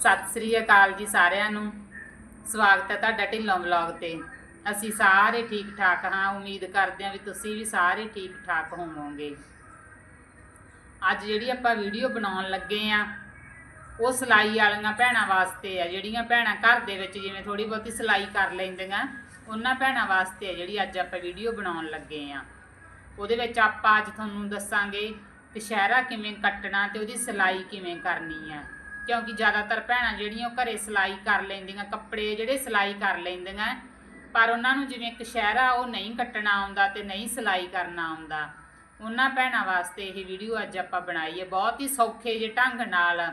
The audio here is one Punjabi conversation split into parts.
ਸਤਿ ਸ੍ਰੀ ਅਕਾਲ ਜੀ ਸਾਰਿਆਂ ਨੂੰ। ਸਵਾਗਤ ਹੈ ਤੁਹਾਡਾ ਢਿੱਲੋਂ ਵਲੌਗ ਤੇ। ਅਸੀਂ ਸਾਰੇ ਠੀਕ ਠਾਕ ਹਾਂ। ਉਮੀਦ ਕਰਦੇ ਹਾਂ ਵੀ ਤੁਸੀਂ ਵੀ ਸਾਰੇ ਠੀਕ ਠਾਕ ਹੋਵੋਗੇ। ਅੱਜ ਜਿਹੜੀ ਆਪਾਂ ਵੀਡੀਓ ਬਣਾਉਣ ਲੱਗੇ ਆ ਉਹ ਸਿਲਾਈ ਵਾਲੀਆਂ ਭੈਣਾਂ ਵਾਸਤੇ ਆ। ਜਿਹੜੀਆਂ ਭੈਣਾਂ ਘਰ ਦੇ ਵਿੱਚ ਜਿਵੇਂ ਥੋੜੀ ਬਹੁਤੀ ਸਿਲਾਈ ਕਰ ਲੈਂਦੀਆਂ, ਉਹਨਾਂ ਭੈਣਾਂ ਵਾਸਤੇ ਆ ਜਿਹੜੀ ਅੱਜ ਆਪਾਂ ਵੀਡੀਓ ਬਣਾਉਣ ਲੱਗੇ ਆ ਉਹਦੇ ਵਿੱਚ ਆਪਾਂ ਅੱਜ ਤੁਹਾਨੂੰ ਦੱਸਾਂਗੇ ਦੁਸ਼ਹਿਰਾ ਕਿਵੇਂ ਕੱਟਣਾ ਤੇ ਉਹਦੀ ਸਿਲਾਈ ਕਿਵੇਂ ਕਰਨੀ ਆ। ਕਿਉਂਕਿ ਜ਼ਿਆਦਾਤਰ ਭੈਣਾਂ ਜਿਹੜੀਆਂ ਉਹ ਘਰੇ ਸਿਲਾਈ ਕਰ ਲੈਂਦੀਆਂ, ਕੱਪੜੇ ਜਿਹੜੇ ਸਿਲਾਈ ਕਰ ਲੈਂਦੀਆਂ। ਪਰ ਉਹਨਾਂ ਨੂੰ ਜਿਵੇਂ ਕਸ਼ਹਿਰਾ ਉਹ ਨਹੀਂ ਕੱਟਣਾ ਆਉਂਦਾ ਤੇ ਨਹੀਂ ਸਿਲਾਈ ਕਰਨਾ ਆਉਂਦਾ। ਉਹਨਾਂ ਭੈਣਾਂ ਵਾਸਤੇ ਇਹ ਵੀਡੀਓ ਅੱਜ ਆਪਾਂ ਬਣਾਈ ਹੈ। ਬਹੁਤ ਹੀ ਸੌਖੇ ਜਿਹੇ ਢੰਗ ਨਾਲ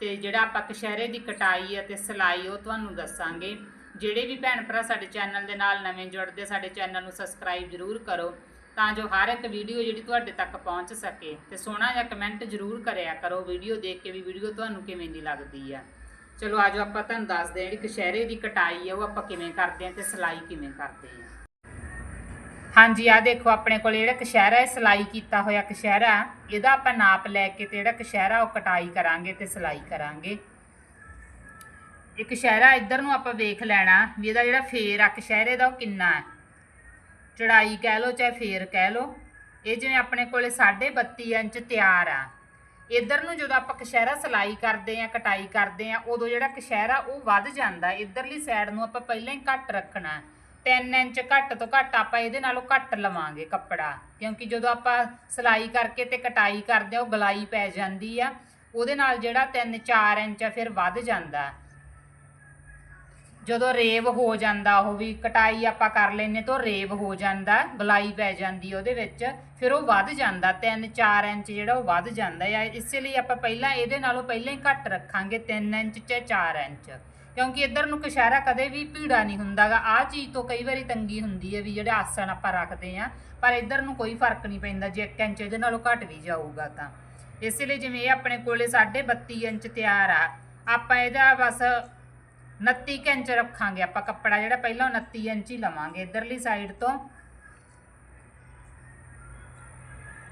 ਤੇ ਜਿਹੜਾ ਆਪਾਂ ਕਸ਼ਹਿਰੇ ਦੀ ਕਟਾਈ ਅਤੇ ਸਿਲਾਈ, ਉਹ ਤੁਹਾਨੂੰ ਦੱਸਾਂਗੇ। ਜਿਹੜੇ ਵੀ ਭੈਣ ਭਰਾ ਸਾਡੇ ਚੈਨਲ ਦੇ ਨਾਲ ਨਵੇਂ ਜੁੜਦੇ, ਸਾਡੇ ਚੈਨਲ ਨੂੰ ਸਬਸਕ੍ਰਾਈਬ ਜ਼ਰੂਰ ਕਰੋ। ਤਾਂ ਜੋ ਹਰ ਇੱਕ ਵੀਡੀਓ ਜਿਹੜੀ ਤੁਹਾਡੇ ਤੱਕ ਪਹੁੰਚ ਸਕੇ ਤੇ ਸੋਹਣਾ ਜਿਹਾ ਕਮੈਂਟ ਜ਼ਰੂਰ ਕਰਿਆ ਕਰੋ, ਵੀਡੀਓ ਦੇਖ ਕੇ ਵੀ ਵੀਡੀਓ ਤੁਹਾਨੂੰ ਕਿਵੇਂ ਦੀ ਲੱਗਦੀ ਆ। ਚਲੋ ਆਜੋ ਆਪਾਂ ਤੁਹਾਨੂੰ ਦੱਸਦੇ ਹਾਂ ਜਿਹੜੀ ਕਸ਼ਹਿਰੇ ਦੀ ਕਟਾਈ ਆ, ਉਹ ਆਪਾਂ ਕਿਵੇਂ ਕਰਦੇ ਹਾਂ ਤੇ ਸਿਲਾਈ ਕਿਵੇਂ ਕਰਦੇ ਹਾਂ। ਹਾਂਜੀ ਆ ਦੇਖੋ ਆਪਣੇ ਕੋਲ ਜਿਹੜਾ ਕਸ਼ਹਿਰਾ ਹੈ, ਸਿਲਾਈ ਕੀਤਾ ਹੋਇਆ ਕਸ਼ਹਿਰਾ ਇਹਦਾ ਆਪਾਂ ਨਾਪ ਲੈ ਕੇ ਤੇ ਜਿਹੜਾ ਕਸ਼ਹਿਰਾ ਉਹ ਕਟਾਈ ਕਰਾਂਗੇ ਤੇ ਸਿਲਾਈ ਕਰਾਂਗੇ। ਇਹ ਕਸ਼ਹਿਰਾ ਇੱਧਰ ਨੂੰ ਆਪਾਂ ਵੇਖ ਲੈਣਾ ਵੀ ਇਹਦਾ ਜਿਹੜਾ ਫੇਰ ਆ ਕਸ਼ਹਿਰੇ ਦਾ ਉਹ ਕਿੰਨਾ ਹੈ। ਚੜਾਈ ਕਹਿ ਲਓ ਚਾਹੇ ਫੇਰ ਕਹਿ ਲਓ, ਇਹ ਜਿਵੇਂ ਆਪਣੇ ਕੋਲੇ 32.5 ਇੰਚ ਤਿਆਰ ਆ। ਇੱਧਰ ਨੂੰ ਜਦੋਂ ਆਪਾਂ ਕਸ਼ਹਿਰਾ ਸਿਲਾਈ ਕਰਦੇ ਆ, ਕਟਾਈ ਕਰਦੇ ਆ, ਉਦੋਂ ਜਿਹੜਾ ਕਸ਼ਹਿਰਾ ਉਹ ਵੱਧ ਜਾਂਦਾ। ਇੱਧਰਲੀ ਸਾਈਡ ਨੂੰ ਆਪਾਂ ਪਹਿਲਾਂ ਹੀ ਘੱਟ ਰੱਖਣਾ 3 ਇੰਚ ਘੱਟ ਤੋਂ ਘੱਟ ਆਪਾਂ ਇਹਦੇ ਨਾਲੋਂ ਘੱਟ ਲਵਾਂਗੇ ਕੱਪੜਾ। ਕਿਉਂਕਿ ਜਦੋਂ ਆਪਾਂ ਸਿਲਾਈ ਕਰਕੇ ਤੇ ਕਟਾਈ ਕਰਦੇ ਆ, ਉਹ ਗਲਾਈ ਪੈ ਜਾਂਦੀ ਆ। ਉਹਦੇ ਨਾਲ ਜਿਹੜਾ 3-4 ਇੰਚ ਆ, ਫਿਰ ਵੱਧ ਜਾਂਦਾ। ਜਦੋਂ ਰੇਵ ਹੋ ਜਾਂਦਾ, ਉਹ ਵੀ ਕਟਾਈ ਆਪਾਂ ਕਰ ਲੈਨੇ ਤਾਂ ਰੇਵ ਹੋ ਜਾਂਦਾ, ਗਲਾਈ ਪੈ ਜਾਂਦੀ ਉਹਦੇ ਵਿੱਚ, ਫਿਰ ਉਹ ਵੱਧ ਜਾਂਦਾ 3-4 ਇੰਚ ਜਿਹੜਾ ਉਹ ਵੱਧ ਜਾਂਦਾ ਆ। ਇਸੇ ਲਈ ਆਪਾਂ ਪਹਿਲਾਂ ਇਹਦੇ ਨਾਲੋਂ ਪਹਿਲਾਂ ਹੀ ਘੱਟ ਰੱਖਾਂਗੇ 3 ਇੰਚ ਚ 4 ਇੰਚ। ਕਿਉਂਕਿ ਇੱਧਰ ਨੂੰ ਕਸ਼ਾਰਾ ਕਦੇ ਵੀ ਭੀੜਾ ਨਹੀਂ ਹੁੰਦਾਗਾ। ਆਹ ਚੀਜ਼ ਤੋਂ ਕਈ ਵਾਰੀ ਤੰਗੀ ਹੁੰਦੀ ਹੈ ਵੀ ਜਿਹੜੇ ਆਸਣ ਆਪਾਂ ਰੱਖਦੇ ਆ ਪਰ ਇੱਧਰ ਨੂੰ ਕੋਈ ਫ਼ਰਕ ਨਹੀਂ ਪੈਂਦਾ, ਜੇ 1 ਇੰਚ ਇਹਦੇ ਨਾਲੋਂ ਘੱਟ ਵੀ ਜਾਊਗਾ ਤਾਂ। ਇਸੇ ਲਈ ਜਿਵੇਂ ਇਹ ਆਪਣੇ ਕੋਲੇ 32.5 ਇੰਚ ਤਿਆਰ ਆ, ਆਪਾਂ ਇਹਦਾ ਬਸ 29 ਕੁ ਇੰਚ ਰੱਖਾਂਗੇ। ਆਪਾਂ ਕੱਪੜਾ ਜਿਹੜਾ ਪਹਿਲਾਂ 29 ਇੰਚ ਹੀ ਲਵਾਂਗੇ ਇਧਰਲੀ ਸਾਈਡ ਤੋਂ।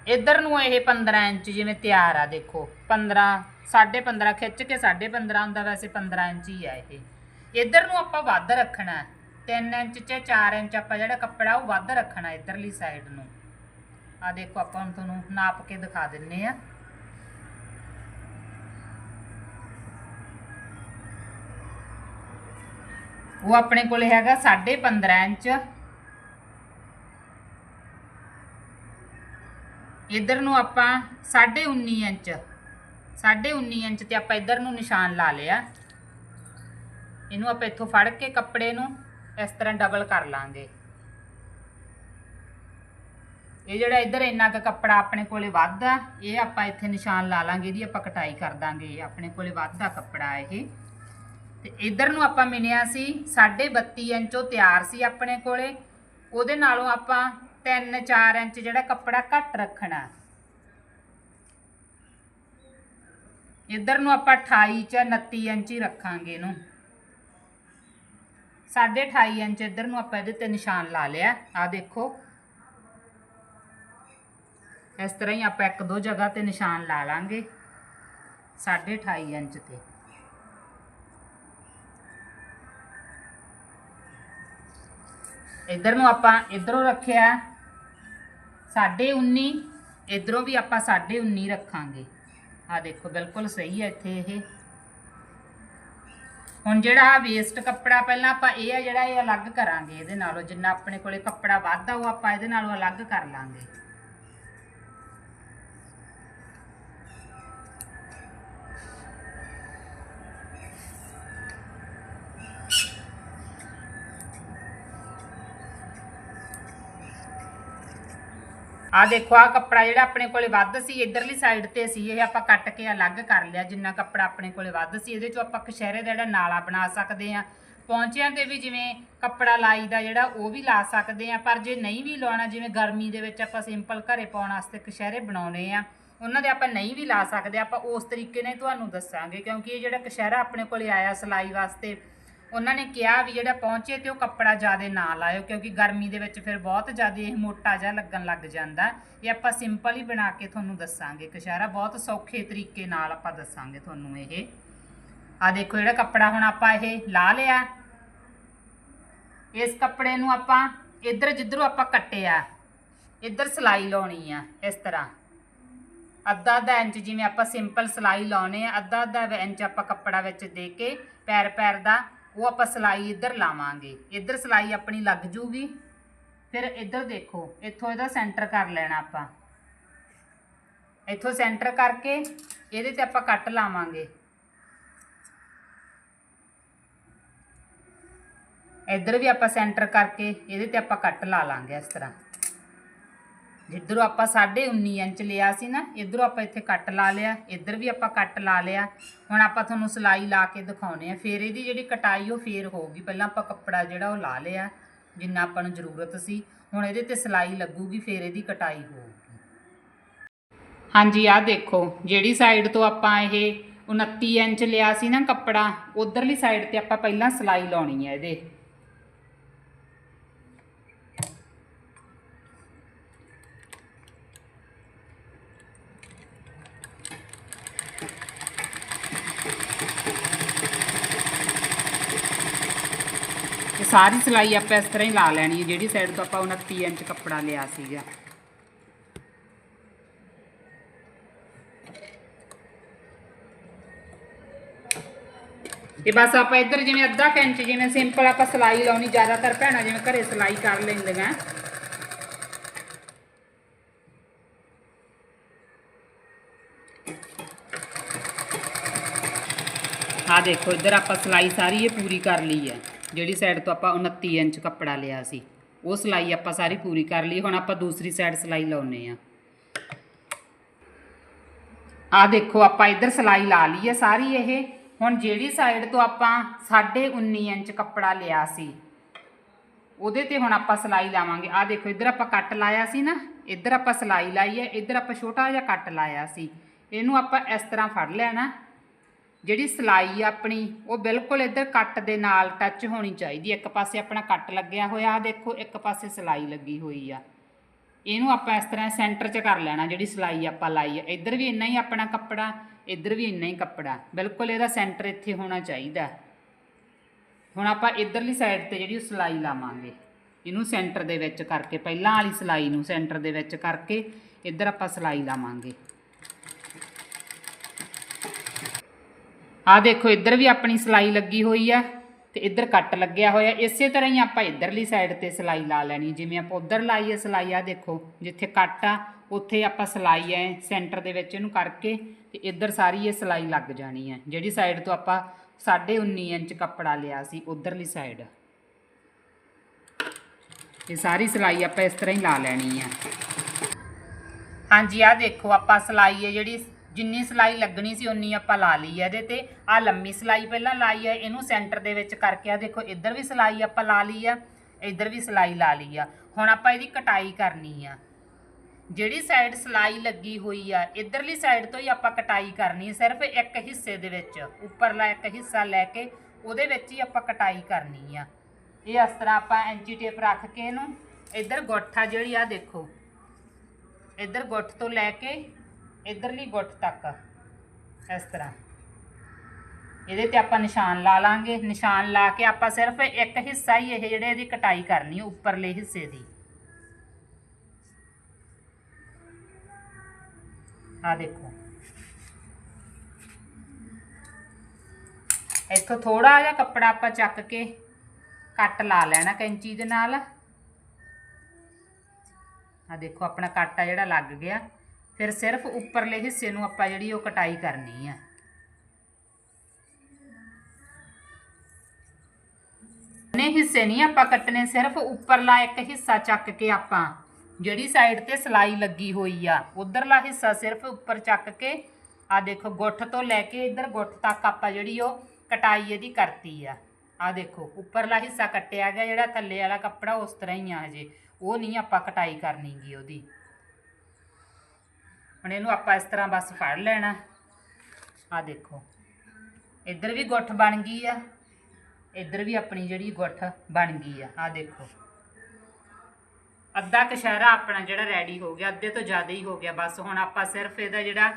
ਇਧਰ ਨੂੰ ਇਹ 15 ਇੰਚ ਜਿਵੇਂ ਤਿਆਰ ਆ, ਦੇਖੋ। 15 15.5 ਖਿੱਚ ਕੇ 15.5 ਹੁੰਦਾ, ਵੈਸੇ 15 ਇੰਚ ਹੀ ਆ ਇਹ। ਇਧਰ ਨੂੰ ਆਪਾਂ ਵੱਧ ਰੱਖਣਾ 3 ਇੰਚ ਚ 4 ਇੰਚ ਆਪਾਂ ਜਿਹੜਾ ਕੱਪੜਾ ਉਹ ਵੱਧ ਰੱਖਣਾ ਇਧਰਲੀ ਸਾਈਡ ਨੂੰ। ਆ ਦੇਖੋ, ਆਪਾਂ ਹੁਣ ਤੁਹਾਨੂੰ ਨਾਪ ਕੇ ਦਿਖਾ ਦਿੰਨੇ ਆ। ਉਹ ਆਪਣੇ ਕੋਲੇ ਹੈਗਾ 15.5 ਇੰਚ। ਇਧਰ ਨੂੰ ਆਪਾਂ 19.5 ਇੰਚ 19.5 ਇੰਚ ਤੇ ਆਪਾਂ ਇਧਰ ਨੂੰ ਨਿਸ਼ਾਨ ਲਾ ਲਿਆ। ਇਹਨੂੰ ਆਪਾਂ ਇੱਥੋਂ ਫੜ ਕੇ ਕੱਪੜੇ ਨੂੰ ਇਸ ਤਰ੍ਹਾਂ ਡਬਲ ਕਰ ਲਾਂਗੇ। ਇਹ ਜਿਹੜਾ ਇਧਰ ਇੰਨਾ ਕੁ ਕੱਪੜਾ ਆਪਣੇ ਕੋਲੇ ਵੱਧ ਆ ਇਹ ਆਪਾਂ ਇੱਥੇ ਨਿਸ਼ਾਨ ਲਾ ਲਾਂਗੇ, ਇਹਦੀ ਆਪਾਂ ਕਟਾਈ ਕਰ ਦਾਂਗੇ। ਇਹ ਆਪਣੇ ਕੋਲੇ ਵੱਧ ਆ ਕੱਪੜਾ ਇਹ। ਤੇ ਇਧਰ ਨੂੰ ਆਪਾਂ ਮਿਲਿਆ ਸੀ 32.5 ਇੰਚ ਉਹ ਤਿਆਰ ਸੀ ਆਪਣੇ ਕੋਲੇ। ਉਹਦੇ ਨਾਲੋਂ ਆਪਾਂ 3-4 ਇੰਚ ਜਿਹੜਾ ਕੱਪੜਾ ਘੱਟ ਰੱਖਣਾ। ਇਧਰ ਨੂੰ ਆਪਾਂ 28 ਚ 29 ਇੰਚ ਹੀ ਰੱਖਾਂਗੇ ਇਹਨੂੰ। 28 ਇੰਚ ਇਧਰ ਨੂੰ ਆਪਾਂ ਇਹਦੇ ਤੇ ਨਿਸ਼ਾਨ ਲਾ ਲਿਆ ਆ ਦੇਖੋ। ਇਸ ਤਰ੍ਹਾਂ ਹੀ ਆਪਾਂ ਇੱਕ ਦੋ ਜਗ੍ਹਾ ਤੇ ਨਿਸ਼ਾਨ ਲਾ ਲਾਂਗੇ 28 ਇੰਚ ਤੇ। ਇਧਰ ਨੂੰ ਆਪਾਂ ਇਧਰੋਂ ਰੱਖਿਆ 19.5 ਇਧਰੋਂ ਵੀ ਆਪਾਂ 19.5 ਰੱਖਾਂਗੇ। ਆ ਦੇਖੋ, ਬਿਲਕੁਲ ਸਹੀ ਹੈ ਇੱਥੇ ਇਹ। ਹੁਣ ਜਿਹੜਾ ਵੇਸਟ ਕੱਪੜਾ, ਪਹਿਲਾਂ ਆਪਾਂ ਇਹ ਆ ਜਿਹੜਾ ਇਹ ਅਲੱਗ ਕਰਾਂਗੇ ਇਹਦੇ ਨਾਲੋਂ। ਜਿੰਨਾ ਆਪਣੇ ਕੋਲੇ ਕੱਪੜਾ ਵੱਧ ਆ ਉਹ ਆਪਾਂ ਇਹਦੇ ਨਾਲੋਂ ਅਲੱਗ ਕਰ ਲਾਂਗੇ। ਆ ਦੇਖੋ ਆ ਕੱਪੜਾ ਜਿਹੜਾ ਆਪਣੇ ਕੋਲੇ ਵੱਧ ਸੀ, ਇਧਰਲੀ ਸਾਈਡ ਤੇ ਸੀ, ਇਹ ਆਪਾਂ ਕੱਟ ਕੇ ਅਲੱਗ ਕਰ ਲਿਆ, ਜਿੰਨਾ ਕੱਪੜਾ ਆਪਣੇ ਕੋਲੇ ਵੱਧ ਸੀ, ਇਹਦੇ ਚੋਂ ਆਪਾਂ ਕਸ਼ਹਿਰੇ ਦਾ ਜਿਹੜਾ ਨਾਲਾ ਬਣਾ ਸਕਦੇ ਆ ਪੌਂਚਿਆਂ ਤੇ ਵੀ ਜਿਵੇਂ ਕੱਪੜਾ ਲਾਈ ਦਾ ਜਿਹੜਾ, ਉਹ ਵੀ ਲਾ ਸਕਦੇ ਆ ਪਰ ਜੇ ਨਹੀਂ ਵੀ ਲਾਉਣਾ, ਜਿਵੇਂ ਗਰਮੀ ਦੇ ਵਿੱਚ ਆਪਾਂ ਸਿੰਪਲ ਘਰੇ ਪਾਉਣ ਵਾਸਤੇ ਕਸ਼ਹਿਰੇ ਬਣਾਉਣੇ ਆ, ਉਹਨਾਂ ਦੇ ਆਪਾਂ ਨਹੀਂ ਵੀ ਲਾ ਸਕਦੇ, ਆਪਾਂ ਉਸ ਤਰੀਕੇ ਨਾਲ ਤੁਹਾਨੂੰ ਦੱਸਾਂਗੇ, ਕਿਉਂਕਿ ਇਹ ਜਿਹੜਾ ਕਸ਼ਹਿਰਾ ਆਪਣੇ ਕੋਲੇ ਆਇਆ ਸਿਲਾਈ ਵਾਸਤੇ ਉਹਨਾਂ ਨੇ ਕਿਹਾ ਵੀ ਜਿਹੜਾ ਪਹੁੰਚੇ ਤੇ ਉਹ ਕੱਪੜਾ ਜ਼ਿਆਦਾ ਨਾ ਲਾਇਓ, ਕਿਉਂਕਿ ਗਰਮੀ ਦੇ ਵਿੱਚ ਫਿਰ ਬਹੁਤ ਜ਼ਿਆਦਾ ਇਹ ਮੋਟਾ ਜਿਹਾ ਲੱਗਣ ਲੱਗ ਜਾਂਦਾ। ਇਹ ਆਪਾਂ ਸਿੰਪਲ ਹੀ ਬਣਾ ਕੇ ਤੁਹਾਨੂੰ ਦੱਸਾਂਗੇ ਕਸ਼ਹਿਰਾ ਬਹੁਤ ਸੌਖੇ ਤਰੀਕੇ ਨਾਲ ਆਪਾਂ ਦੱਸਾਂਗੇ ਤੁਹਾਨੂੰ ਇਹ। ਆ ਦੇਖੋ ਜਿਹੜਾ ਕੱਪੜਾ ਹੁਣ ਆਪਾਂ ਇਹ ਲਾ ਲਿਆ। ਇਸ ਕੱਪੜੇ ਨੂੰ ਆਪਾਂ ਇੱਧਰ ਜਿੱਧਰੋਂ ਆਪਾਂ ਕੱਟਿਆ, ਇੱਧਰ ਸਲਾਈ ਲਾਉਣੀ ਆ ਇਸ ਤਰ੍ਹਾਂ। ਅੱਧਾ ਅੱਧਾ ਇੰਚ ਜਿਵੇਂ ਆਪਾਂ ਸਿੰਪਲ ਸਲਾਈ ਲਾਉਨੇ ਆ, ਅੱਧਾ ਅੱਧਾ ਇੰਚ ਆਪਾਂ ਕੱਪੜਾ ਵਿੱਚ ਦੇ ਕੇ ਪੈਰ ਪੈਰ ਦਾ ਉਹ ਆਪਾਂ ਸਲਾਈ ਇੱਧਰ ਲਾਵਾਂਗੇ। ਇੱਧਰ ਸਲਾਈ ਆਪਣੀ ਲੱਗ ਜੂਗੀ। ਫਿਰ ਇੱਧਰ ਦੇਖੋ, ਇੱਥੋਂ ਇਹਦਾ ਸੈਂਟਰ ਕਰ ਲੈਣਾ ਆਪਾਂ। ਇੱਥੋਂ ਸੈਂਟਰ ਕਰਕੇ ਇਹਦੇ ਤੇ ਆਪਾਂ ਕੱਟ ਲਾਵਾਂਗੇ। ਇੱਧਰ ਵੀ ਆਪਾਂ ਸੈਂਟਰ ਕਰਕੇ ਇਹਦੇ ਤੇ ਆਪਾਂ ਕੱਟ ਲਾ ਲਾਂਗੇ ਇਸ ਤਰ੍ਹਾਂ। ਜਿੱਧਰੋਂ ਆਪਾਂ 19.5 ਇੰਚ ਲਿਆ ਸੀ ਨਾ, ਇਧਰੋਂ ਆਪਾਂ ਇੱਥੇ ਕੱਟ ਲਾ ਲਿਆ, ਇੱਧਰ ਵੀ ਆਪਾਂ ਕੱਟ ਲਾ ਲਿਆ। ਹੁਣ ਆਪਾਂ ਤੁਹਾਨੂੰ ਸਲਾਈ ਲਾ ਕੇ ਦਿਖਾਉਨੇ ਆ। ਫਿਰ ਇਹਦੀ ਜਿਹੜੀ ਕਟਾਈ ਉਹ ਫੇਰ ਹੋਊਗੀ। ਪਹਿਲਾਂ ਆਪਾਂ ਕੱਪੜਾ ਜਿਹੜਾ ਉਹ ਲਾ ਲਿਆ, ਜਿੰਨਾ ਆਪਾਂ ਨੂੰ ਜ਼ਰੂਰਤ ਸੀ। ਹੁਣ ਇਹਦੇ ਤੇ ਸਲਾਈ ਲੱਗੂਗੀ, ਫਿਰ ਇਹਦੀ ਕਟਾਈ ਹੋਊਗੀ। ਹਾਂਜੀ, ਆਹ ਦੇਖੋ, ਜਿਹੜੀ ਸਾਈਡ ਤੋਂ ਆਪਾਂ ਇਹ 29 ਇੰਚ ਲਿਆ ਸੀ ਨਾ ਕੱਪੜਾ, ਉਧਰਲੀ ਸਾਈਡ ਤੇ ਆਪਾਂ ਪਹਿਲਾਂ ਸਲਾਈ ਲਾਉਣੀ ਹੈ ਇਹਦੇ। ਸਾਰੀ ਸਲਾਈ ਆਪਾਂ ਇਸ ਤਰ੍ਹਾਂ ਹੀ ਲਾ ਲੈਣੀ ਹੈ, ਜਿਹੜੀ ਸਾਈਡ ਤੋਂ ਆਪਾਂ 29 ਇੰਚ ਕੱਪੜਾ ਲਿਆ ਸੀਗਾ। ਤੇ ਬਸ ਆਪਾਂ ਇੱਧਰ ਜਿਵੇਂ ਅੱਧਾ ਕੁ ਇੰਚ, ਜਿਵੇਂ ਸਿੰਪਲ ਆਪਾਂ ਸਲਾਈ ਲਾਉਣੀ, ਜ਼ਿਆਦਾਤਰ ਭੈਣਾਂ ਜਿਵੇਂ ਘਰੇ ਸਲਾਈ ਕਰ ਲੈਂਦੀਆਂ। ਆ ਦੇਖੋ, ਇੱਧਰ ਆਪਾਂ ਸਲਾਈ ਸਾਰੀ ਇਹ ਪੂਰੀ ਕਰ ਲਈ ਹੈ। ਜਿਹੜੀ ਸਾਈਡ ਤੋਂ ਆਪਾਂ 29 ਇੰਚ ਕੱਪੜਾ ਲਿਆ ਸੀ, ਉਹ ਸਲਾਈ ਆਪਾਂ ਸਾਰੀ ਪੂਰੀ ਕਰ ਲਈ, ਹੁਣ ਆਪਾਂ ਦੂਸਰੀ ਸਾਈਡ ਸਲਾਈ ਲਾਉਨੇ ਆ। ਆ ਦੇਖੋ, ਆਪਾਂ ਇੱਧਰ ਸਲਾਈ ਲਾ ਲਈ ਹੈ ਸਾਰੀ ਇਹ। ਹੁਣ ਜਿਹੜੀ ਸਾਈਡ ਤੋਂ ਆਪਾਂ 19.5 ਇੰਚ ਕੱਪੜਾ ਲਿਆ ਸੀ, ਉਹਦੇ ਤੇ ਹੁਣ ਆਪਾਂ ਸਲਾਈ ਲਾਵਾਂਗੇ। ਆ ਦੇਖੋ, ਇੱਧਰ ਆਪਾਂ ਕੱਟ ਲਾਇਆ ਸੀ ਨਾ, ਇੱਧਰ ਆਪਾਂ ਸਲਾਈ ਲਾਈ ਹੈ ਇੱਧਰ ਆਪਾਂ ਛੋਟਾ ਜਿਹਾ ਕੱਟ ਲਾਇਆ ਸੀ। ਇਹਨੂੰ ਆਪਾਂ ਇਸ ਤਰ੍ਹਾਂ ਫੜ ਲੈਣਾ। ਜਿਹੜੀ ਸਲਾਈ ਆਪਣੀ, ਉਹ ਬਿਲਕੁਲ ਇੱਧਰ ਕੱਟ ਦੇ ਨਾਲ ਟੱਚ ਹੋਣੀ ਚਾਹੀਦੀ ਇੱਕ ਪਾਸੇ ਆਪਣਾ ਕੱਟ ਲੱਗਿਆ ਹੋਇਆ ਆ ਦੇਖੋ, ਇੱਕ ਪਾਸੇ ਸਲਾਈ ਲੱਗੀ ਹੋਈ ਆ। ਇਹਨੂੰ ਆਪਾਂ ਇਸ ਤਰ੍ਹਾਂ ਸੈਂਟਰ 'ਚ ਕਰ ਲੈਣਾ, ਜਿਹੜੀ ਸਲਾਈ ਆਪਾਂ ਲਾਈ ਆ। ਇੱਧਰ ਵੀ ਇੰਨਾ ਹੀ ਆਪਣਾ ਕੱਪੜਾ, ਇੱਧਰ ਵੀ ਇੰਨਾ ਹੀ ਕੱਪੜਾ। ਬਿਲਕੁਲ ਇਹਦਾ ਸੈਂਟਰ ਇੱਥੇ ਹੋਣਾ ਚਾਹੀਦਾ। ਹੁਣ ਆਪਾਂ ਇੱਧਰਲੀ ਸਾਈਡ ਤੇ ਜਿਹੜੀ ਉਹ ਸਲਾਈ ਲਾਵਾਂਗੇ। ਇਹਨੂੰ ਸੈਂਟਰ ਦੇ ਵਿੱਚ ਕਰਕੇ, ਪਹਿਲਾਂ ਵਾਲੀ ਸਲਾਈ ਨੂੰ ਸੈਂਟਰ ਦੇ ਵਿੱਚ ਕਰਕੇ ਇੱਧਰ ਆਪਾਂ ਸਲਾਈ ਲਾਵਾਂਗੇ। ਆ ਦੇਖੋ ਇੱਧਰ ਵੀ ਆਪਣੀ ਸਲਾਈ ਲੱਗੀ ਹੋਈ ਆ ਤੇ ਇੱਧਰ ਕੱਟ ਲੱਗਿਆ ਹੋਇਆ। ਇਸੇ ਤਰ੍ਹਾਂ ਹੀ ਆਪਾਂ ਇੱਧਰਲੀ ਸਾਈਡ ਤੇ ਸਲਾਈ ਲਾ ਲੈਣੀ। ਜਿਵੇਂ ਆਪਾਂ ਉੱਧਰ ਲਾਈ ਹੈ ਸਲਾਈ, ਆ ਦੇਖੋ, ਜਿੱਥੇ ਕੱਟ ਆ, ਉੱਥੇ ਆਪਾਂ ਸਲਾਈ ਐ ਸੈਂਟਰ ਦੇ ਵਿੱਚ ਇਹਨੂੰ ਕਰਕੇ ਤੇ ਇੱਧਰ ਸਾਰੀ ਇਹ ਸਲਾਈ ਲੱਗ ਜਾਣੀ ਹੈ ਜਿਹੜੀ ਸਾਈਡ ਤੋਂ ਆਪਾਂ 19.5 ਇੰਚ ਕੱਪੜਾ ਲਿਆ ਸੀ, ਉੱਧਰਲੀ ਸਾਈਡ ਇਹ ਸਾਰੀ ਸਲਾਈ ਆਪਾਂ ਇਸ ਤਰ੍ਹਾਂ ਹੀ ਲਾ ਲੈਣੀ ਆ ਹਾਂਜੀ, ਆ ਦੇਖੋ, ਆਪਾਂ ਸਲਾਈ ਹੈ ਜਿਹੜੀ ਜਿੰਨੀ ਸਲਾਈ ਲੱਗਣੀ ਸੀ ਉਨੀ ਆਪਾਂ ਲਾ ਲਈ ਹੈ ਇਹਦੇ ਤੇ। ਆ ਲੰਮੀ ਸਲਾਈ ਪਹਿਲਾਂ ਲਾਈ ਹੈ ਇਹਨੂੰ ਸੈਂਟਰ ਦੇ ਵਿੱਚ ਕਰਕੇ ਆ ਦੇਖੋ, ਇੱਧਰ ਵੀ ਸਲਾਈ ਆਪਾਂ ਲਾ ਲਈ ਆ, ਇੱਧਰ ਵੀ ਸਲਾਈ ਲਾ ਲਈ ਆ। ਹੁਣ ਆਪਾਂ ਇਹਦੀ ਕਟਾਈ ਕਰਨੀ ਆ। ਜਿਹੜੀ ਸਾਈਡ ਸਲਾਈ ਲੱਗੀ ਹੋਈ ਆ, ਇੱਧਰਲੀ ਸਾਈਡ ਤੋਂ ਹੀ ਆਪਾਂ ਕਟਾਈ ਕਰਨੀ ਸਿਰਫ ਇੱਕ ਹਿੱਸੇ ਦੇ ਵਿੱਚ। ਉੱਪਰਲਾ ਇੱਕ ਹਿੱਸਾ ਲੈ ਕੇ ਉਹਦੇ ਵਿੱਚ ਹੀ ਆਪਾਂ ਕਟਾਈ ਕਰਨੀ ਆ। ਇਹ ਇਸ ਤਰ੍ਹਾਂ ਆਪਾਂ ਐਂਚੀ ਟੇਪ ਰੱਖ ਕੇ ਇਹਨੂੰ, ਇੱਧਰ ਗੁੱਠਾ ਜਿਹੜੀ ਆ ਦੇਖੋ। ਇੱਧਰ ਗੁੱਠ ਤੋਂ ਲੈ ਕੇ ਇੱਧਰਲੀ ਗੁੱਟ ਤੱਕ, ਇਸ ਤਰ੍ਹਾਂ। ਇਹਦੇ ਤੇ ਆਪਾਂ ਨਿਸ਼ਾਨ ਲਾ ਲਾਂਗੇ। ਨਿਸ਼ਾਨ ਲਾ ਕੇ ਆਪਾਂ ਸਿਰਫ ਇੱਕ ਹਿੱਸਾ ਹੀ ਇਹ ਜਿਹੜੇ ਇਹਦੀ ਕਟਾਈ ਕਰਨੀ, ਉੱਪਰਲੇ ਹਿੱਸੇ ਦੀ। ਆ ਦੇਖੋ। ਇੱਥੋਂ ਥੋੜਾ ਜਿਹਾ ਕੱਪੜਾ ਆਪਾਂ ਚੱਕ ਕੇ ਕੱਟ ਲਾ ਲੈਣਾ ਕੈਂਚੀ ਦੇ ਨਾਲ। ਆ ਦੇਖੋ, ਆਪਣਾ ਕੱਟ ਆ ਜਿਹੜਾ ਲੱਗ ਗਿਆ। ਫਿਰ ਸਿਰਫ ਉੱਪਰਲੇ ਹਿੱਸੇ ਨੂੰ ਆਪਾਂ ਜਿਹੜੀ ਉਹ ਕਟਾਈ ਕਰਨੀ ਆ। ਨੇ ਹਿੱਸੇ ਨਹੀਂ ਆਪਾਂ ਕੱਟਨੇ ਸਿਰਫ ਉੱਪਰਲਾ ਇੱਕ ਹਿੱਸਾ ਚੱਕ ਕੇ ਆਪਾਂ ਜਿਹੜੀ ਸਾਈਡ ਤੇ ਸਲਾਈ ਲੱਗੀ ਹੋਈ ਆ, ਉਧਰਲਾ ਹਿੱਸਾ ਸਿਰਫ ਉੱਪਰ ਚੱਕ ਕੇ ਆ ਦੇਖੋ ਗੁੱਠ ਤੋਂ ਲੈ ਕੇ ਇੱਧਰ ਗੁੱਠ ਤੱਕ ਆਪਾਂ ਜਿਹੜੀ ਉਹ ਕਟਾਈ ਇਹਦੀ ਕਰਤੀ ਆ। ਆ ਦੇਖੋ, ਉੱਪਰਲਾ ਹਿੱਸਾ ਕੱਟਿਆ ਗਿਆ, ਜਿਹੜਾ ਥੱਲੇ ਵਾਲਾ ਕੱਪੜਾ ਉਸ ਤਰ੍ਹਾਂ ਹੀ ਆ ਹਜੇ, ਉਹ ਨਹੀਂ ਆਪਾਂ ਕਟਾਈ ਕਰਨੀ ਗੀ ਉਹਦੀ। ਹੁਣ ਇਹਨੂੰ ਆਪਾਂ ਇਸ ਤਰ੍ਹਾਂ ਬਸ ਫੜ ਲੈਣਾ। ਆ ਦੇਖੋ। ਇੱਧਰ ਵੀ ਗੁੱਠ ਬਣ ਗਈ ਆ। ਇੱਧਰ ਵੀ ਆਪਣੀ ਜਿਹੜੀ ਗੁੱਠ ਬਣ ਗਈ ਆ। ਆ ਦੇਖੋ। ਅੱਧਾ ਕਸ਼ਹਿਰਾ ਆਪਣਾ ਜਿਹੜਾ ਰੈਡੀ ਹੋ ਗਿਆ, ਅੱਧੇ ਤੋਂ ਜ਼ਿਆਦਾ ਹੀ ਹੋ ਗਿਆ। ਬਸ ਹੁਣ ਆਪਾਂ ਸਿਰਫ ਇਹਦਾ ਜਿਹੜਾ